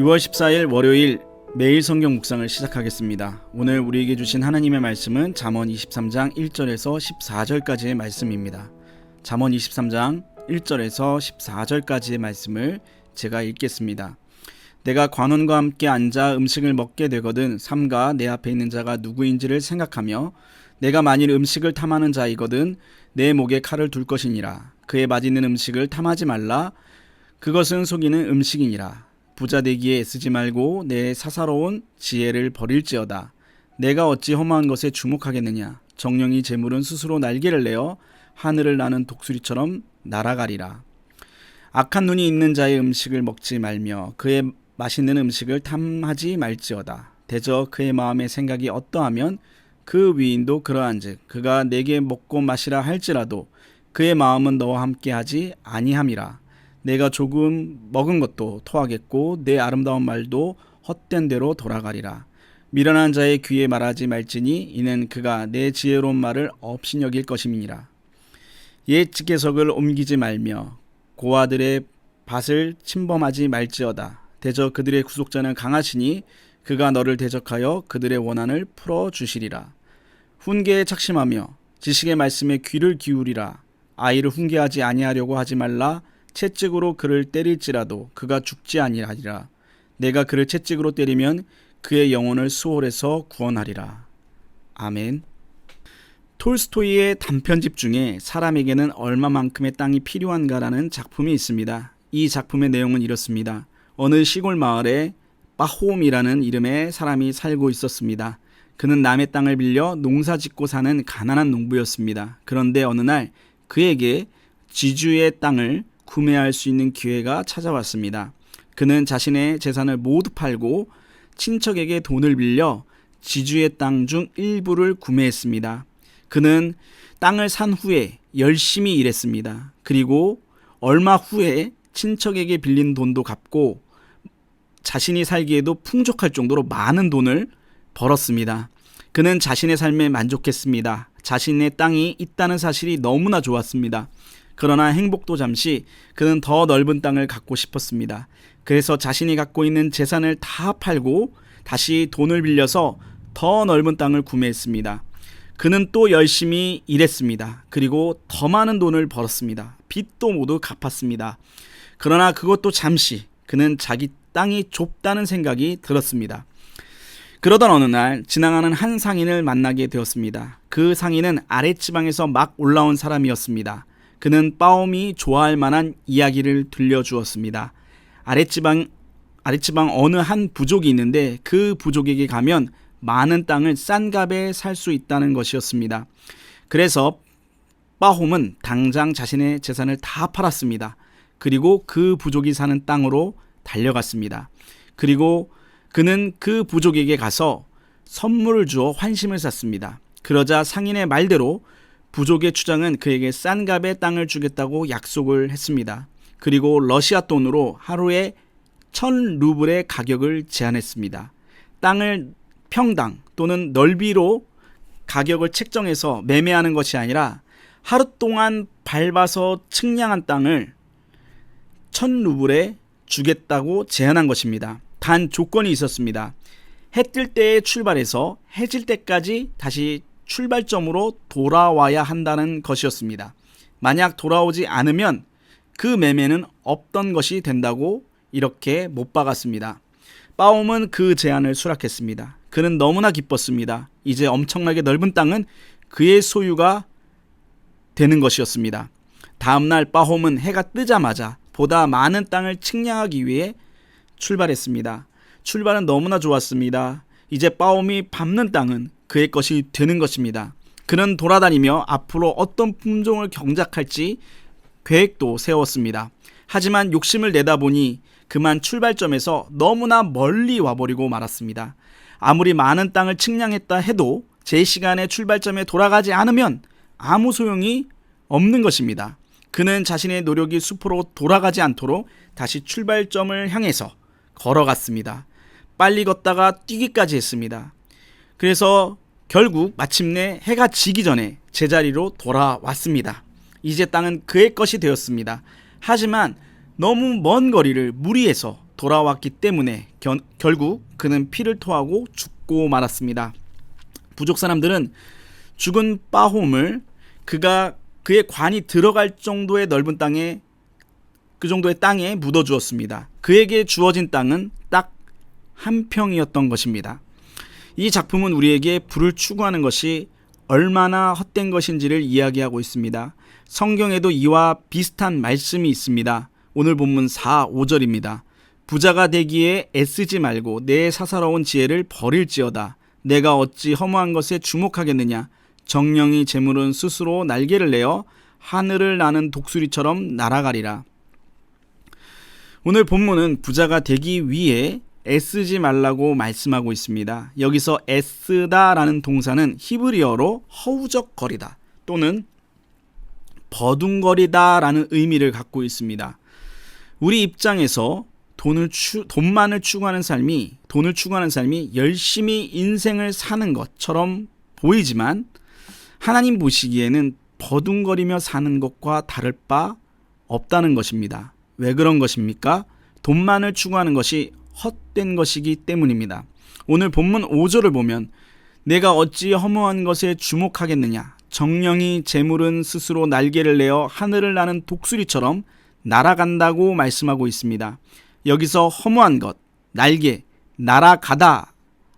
6월 14일 월요일 매일 성경 묵상을 시작하겠습니다. 오늘 우리에게 주신 하나님의 말씀은 잠언 23장 1절에서 14절까지의 말씀입니다. 잠언 23장 1절에서 14절까지의 말씀을 제가 읽겠습니다. 내가 관원과 함께 앉아 음식을 먹게 되거든 삼가 내 앞에 있는 자가 누구인지를 생각하며 내가 만일 음식을 탐하는 자이거든 내 목에 칼을 둘 것이니라 그의 맛있는 음식을 탐하지 말라 그것은 속이는 음식이니라 부자 되기에 애쓰지 말고 내 사사로운 지혜를 버릴지어다 내가 어찌 험한 것에 주목하겠느냐 정령이 재물은 스스로 날개를 내어 하늘을 나는 독수리처럼 날아가리라 악한 눈이 있는 자의 음식을 먹지 말며 그의 맛있는 음식을 탐하지 말지어다. 대저 그의 마음의 생각이 어떠하면 그 위인도 그러한즉 그가 내게 먹고 마시라 할지라도 그의 마음은 너와 함께하지 아니함이라. 내가 조금 먹은 것도 토하겠고 내 아름다운 말도 헛된 대로 돌아가리라. 미련한 자의 귀에 말하지 말지니 이는 그가 내 지혜로운 말을 없이 여길 것임이니라. 옛 직계석을 옮기지 말며 고아들의 밭을 침범하지 말지어다. 대저 그들의 구속자는 강하시니 그가 너를 대적하여 그들의 원한을 풀어 주시리라. 훈계에 착심하며 지식의 말씀에 귀를 기울이라. 아이를 훈계하지 아니하려고 하지 말라. 채찍으로 그를 때릴지라도 그가 죽지 아니하리라. 내가 그를 채찍으로 때리면 그의 영혼을 수월해서 구원하리라. 아멘. 톨스토이의 단편집 중에 사람에게는 얼마만큼의 땅이 필요한가라는 작품이 있습니다. 이 작품의 내용은 이렇습니다. 어느 시골 마을에 빠홈이라는 이름의 사람이 살고 있었습니다. 그는 남의 땅을 빌려 농사 짓고 사는 가난한 농부였습니다. 그런데 어느 날 그에게 지주의 땅을 구매할 수 있는 기회가 찾아왔습니다. 그는 자신의 재산을 모두 팔고 친척에게 돈을 빌려 지주의 땅 중 일부를 구매했습니다. 그는 땅을 산 후에 열심히 일했습니다. 그리고 얼마 후에 친척에게 빌린 돈도 갚고 자신이 살기에도 풍족할 정도로 많은 돈을 벌었습니다. 그는 자신의 삶에 만족했습니다. 자신의 땅이 있다는 사실이 너무나 좋았습니다. 그러나 행복도 잠시 그는 더 넓은 땅을 갖고 싶었습니다. 그래서 자신이 갖고 있는 재산을 다 팔고 다시 돈을 빌려서 더 넓은 땅을 구매했습니다. 그는 또 열심히 일했습니다. 그리고 더 많은 돈을 벌었습니다. 빚도 모두 갚았습니다. 그러나 그것도 잠시 그는 자기 땅이 좁다는 생각이 들었습니다. 그러던 어느 날 지나가는 한 상인을 만나게 되었습니다. 그 상인은 아랫지방에서 막 올라온 사람이었습니다. 그는 빠옴이 좋아할 만한 이야기를 들려주었습니다. 아랫지방 아랫지방 어느 한 부족이 있는데 그 부족에게 가면 많은 땅을 싼 값에 살 수 있다는 것이었습니다. 그래서 빠홈은 당장 자신의 재산을 다 팔았습니다. 그리고 그 부족이 사는 땅으로 달려갔습니다. 그리고 그는 그 부족에게 가서 선물을 주어 환심을 샀습니다. 그러자 상인의 말대로 부족의 추장은 그에게 싼 값의 땅을 주겠다고 약속을 했습니다. 그리고 러시아 돈으로 하루에 천 루블의 가격을 제한했습니다. 땅을 평당 또는 넓이로 가격을 책정해서 매매하는 것이 아니라 하루 동안 밟아서 측량한 땅을 천 루블에 주겠다고 제안한 것입니다. 단 조건이 있었습니다. 해 뜰 때에 출발해서 해질 때까지 다시 출발점으로 돌아와야 한다는 것이었습니다. 만약 돌아오지 않으면 그 매매는 없던 것이 된다고 이렇게 못 박았습니다. 빠옴은 그 제안을 수락했습니다. 그는 너무나 기뻤습니다. 이제 엄청나게 넓은 땅은 그의 소유가 되는 것이었습니다. 다음날 빠홈은 해가 뜨자마자 보다 많은 땅을 측량하기 위해 출발했습니다. 출발은 너무나 좋았습니다. 이제 빠옴이 밟는 땅은 그의 것이 되는 것입니다. 그는 돌아다니며 앞으로 어떤 품종을 경작할지 계획도 세웠습니다. 하지만 욕심을 내다 보니 그만 출발점에서 너무나 멀리 와버리고 말았습니다. 아무리 많은 땅을 측량했다 해도 제 시간에 출발점에 돌아가지 않으면 아무 소용이 없는 것입니다. 그는 자신의 노력이 수포로 돌아가지 않도록 다시 출발점을 향해서 걸어갔습니다. 빨리 걷다가 뛰기까지 했습니다. 그래서 결국 마침내 해가 지기 전에 제자리로 돌아왔습니다. 이제 땅은 그의 것이 되었습니다. 하지만 너무 먼 거리를 무리해서 돌아왔기 때문에 견- 결국 그는 피를 토하고 죽고 말았습니다. 부족 사람들은 죽은 빠홈을 그가 그의 관이 들어갈 정도의 넓은 땅에 그 정도의 땅에 묻어 주었습니다. 그에게 주어진 땅은 딱 한 평이었던 것입니다. 이 작품은 우리에게 불을 추구하는 것이 얼마나 헛된 것인지를 이야기하고 있습니다. 성경에도 이와 비슷한 말씀이 있습니다. 오늘 본문 4, 5절입니다. 부자가 되기에 애쓰지 말고 내 사사로운 지혜를 버릴지어다. 내가 어찌 허무한 것에 주목하겠느냐. 정령이 재물은 스스로 날개를 내어 하늘을 나는 독수리처럼 날아가리라. 오늘 본문은 부자가 되기 위해 애쓰지 말라고 말씀하고 있습니다. 여기서 애쓰다라는 동사는 히브리어로 허우적거리다 또는 버둥거리다라는 의미를 갖고 있습니다. 우리 입장에서 돈을 추, 돈만을 추구하는 삶이 돈을 추구하는 삶이 열심히 인생을 사는 것처럼 보이지만 하나님 보시기에는 버둥거리며 사는 것과 다를 바 없다는 것입니다. 왜 그런 것입니까? 돈만을 추구하는 것이 헛된 것이기 때문입니다. 오늘 본문 5절을 보면 내가 어찌 허무한 것에 주목하겠느냐 정령이 재물은 스스로 날개를 내어 하늘을 나는 독수리처럼 날아간다고 말씀하고 있습니다. 여기서 허무한 것, 날개, 날아가다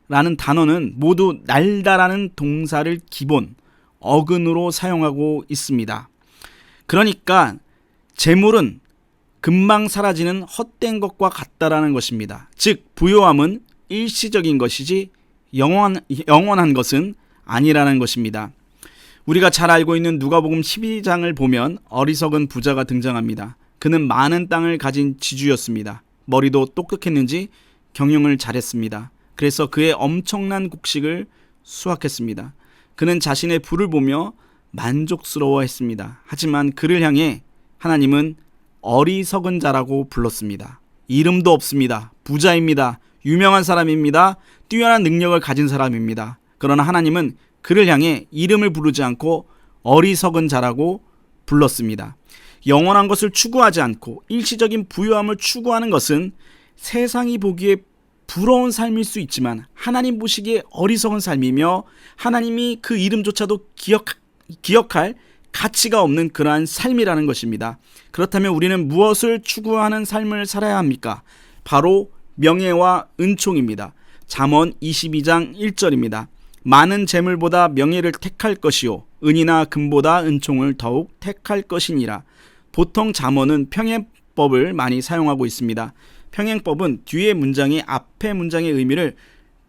라는 단어는 모두 날다라는 동사를 기본 어근으로 사용하고 있습니다. 그러니까 재물은 금방 사라지는 헛된 것과 같다라는 것입니다. 즉 부요함은 일시적인 것이지 영원, 영원한 것은 아니라는 것입니다. 우리가 잘 알고 있는 누가복음 12장을 보면 어리석은 부자가 등장합니다. 그는 많은 땅을 가진 지주였습니다. 머리도 똑똑했는지 경영을 잘했습니다. 그래서 그의 엄청난 곡식을 수확했습니다. 그는 자신의 부를 보며 만족스러워했습니다. 하지만 그를 향해 하나님은 어리석은 자라고 불렀습니다. 이름도 없습니다. 부자입니다. 유명한 사람입니다. 뛰어난 능력을 가진 사람입니다. 그러나 하나님은 그를 향해 이름을 부르지 않고 어리석은 자라고 불렀습니다. 영원한 것을 추구하지 않고 일시적인 부유함을 추구하는 것은 세상이 보기에 부러운 삶일 수 있지만 하나님 보시기에 어리석은 삶이며 하나님이 그 이름조차도 기억, 기억할 가치가 없는 그러한 삶이라는 것입니다. 그렇다면 우리는 무엇을 추구하는 삶을 살아야 합니까? 바로 명예와 은총입니다. 잠언 22장 1절입니다. 많은 재물보다 명예를 택할 것이요 은이나 금보다 은총을 더욱 택할 것이니라. 보통 잠언은 평행법을 많이 사용하고 있습니다. 평행법은 뒤의 문장이 앞의 문장의 의미를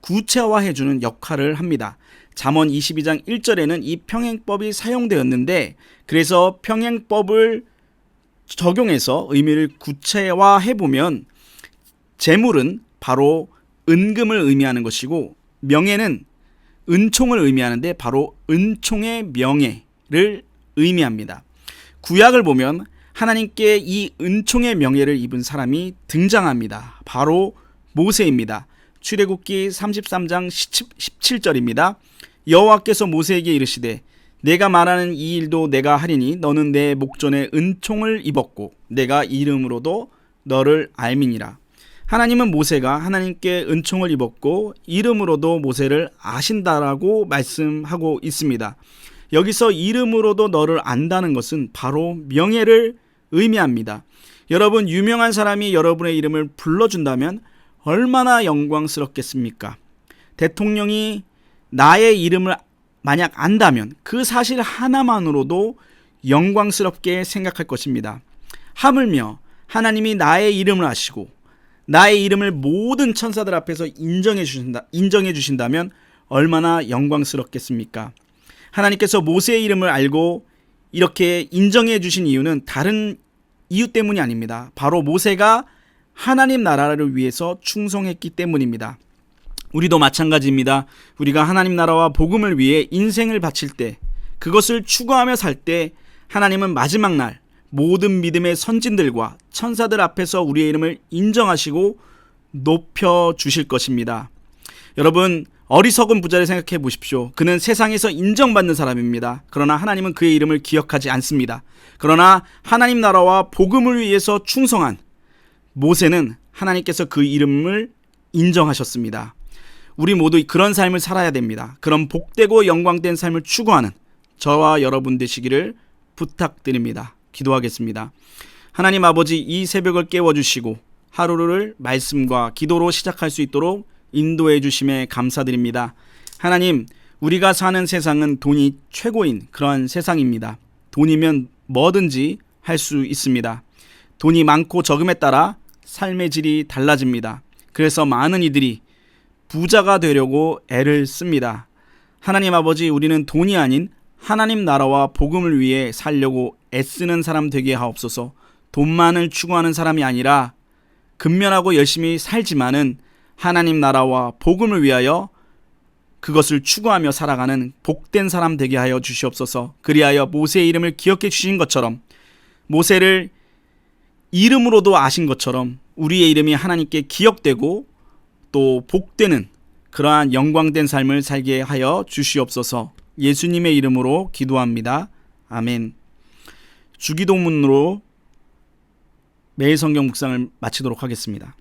구체화해 주는 역할을 합니다. 잠언 22장 1절에는 이 평행법이 사용되었는데 그래서 평행법을 적용해서 의미를 구체화해 보면 재물은 바로 은금을 의미하는 것이고 명예는 은총을 의미하는데 바로 은총의 명예를 의미합니다. 구약을 보면 하나님께 이 은총의 명예를 입은 사람이 등장합니다. 바로 모세입니다. 출애굽기 33장 17절입니다. 여호와께서 모세에게 이르시되 내가 말하는 이 일도 내가 하리니 너는 내 목전에 은총을 입었고 내가 이름으로도 너를 알미니라. 하나님은 모세가 하나님께 은총을 입었고 이름으로도 모세를 아신다라고 말씀하고 있습니다. 여기서 이름으로도 너를 안다는 것은 바로 명예를 의미합니다. 여러분 유명한 사람이 여러분의 이름을 불러준다면 얼마나 영광스럽겠습니까? 대통령이 나의 이름을 만약 안다면 그 사실 하나만으로도 영광스럽게 생각할 것입니다. 하물며 하나님이 나의 이름을 아시고 나의 이름을 모든 천사들 앞에서 인정해 주신다 인정해 주신다면 얼마나 영광스럽겠습니까? 하나님께서 모세의 이름을 알고 이렇게 인정해 주신 이유는 다른 이유 때문이 아닙니다. 바로 모세가 하나님 나라를 위해서 충성했기 때문입니다. 우리도 마찬가지입니다. 우리가 하나님 나라와 복음을 위해 인생을 바칠 때 그것을 추구하며 살 때 하나님은 마지막 날 모든 믿음의 선진들과 천사들 앞에서 우리의 이름을 인정하시고 높여 주실 것입니다. 여러분 어리석은 부자를 생각해 보십시오. 그는 세상에서 인정받는 사람입니다. 그러나 하나님은 그의 이름을 기억하지 않습니다. 그러나 하나님 나라와 복음을 위해서 충성한 모세는 하나님께서 그 이름을 인정하셨습니다. 우리 모두 그런 삶을 살아야 됩니다. 그런 복되고 영광된 삶을 추구하는 저와 여러분 되시기를 부탁드립니다. 기도하겠습니다. 하나님 아버지 이 새벽을 깨워주시고 하루를 말씀과 기도로 시작할 수 있도록 인도해 주심에 감사드립니다. 하나님, 우리가 사는 세상은 돈이 최고인 그러한 세상입니다. 돈이면 뭐든지 할 수 있습니다. 돈이 많고 적음에 따라 삶의 질이 달라집니다. 그래서 많은 이들이 부자가 되려고 애를 씁니다. 하나님 아버지, 우리는 돈이 아닌 하나님 나라와 복음을 위해 살려고 애쓰는 사람 되게 하옵소서. 돈만을 추구하는 사람이 아니라 근면하고 열심히 살지만은 하나님 나라와 복음을 위하여 그것을 추구하며 살아가는 복된 사람 되게 하여 주시옵소서. 그리하여 모세의 이름을 기억해 주신 것처럼 모세를 이름으로도 아신 것처럼 우리의 이름이 하나님께 기억되고 또 복되는 그러한 영광된 삶을 살게 하여 주시옵소서. 예수님의 이름으로 기도합니다. 아멘. 주기도문으로 매일 성경 묵상을 마치도록 하겠습니다.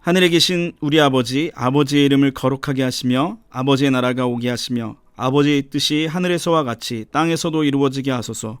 하늘에 계신 우리 아버지, 아버지의 이름을 거룩하게 하시며 아버지의 나라가 오게 하시며 아버지의 뜻이 하늘에서와 같이 땅에서도 이루어지게 하소서.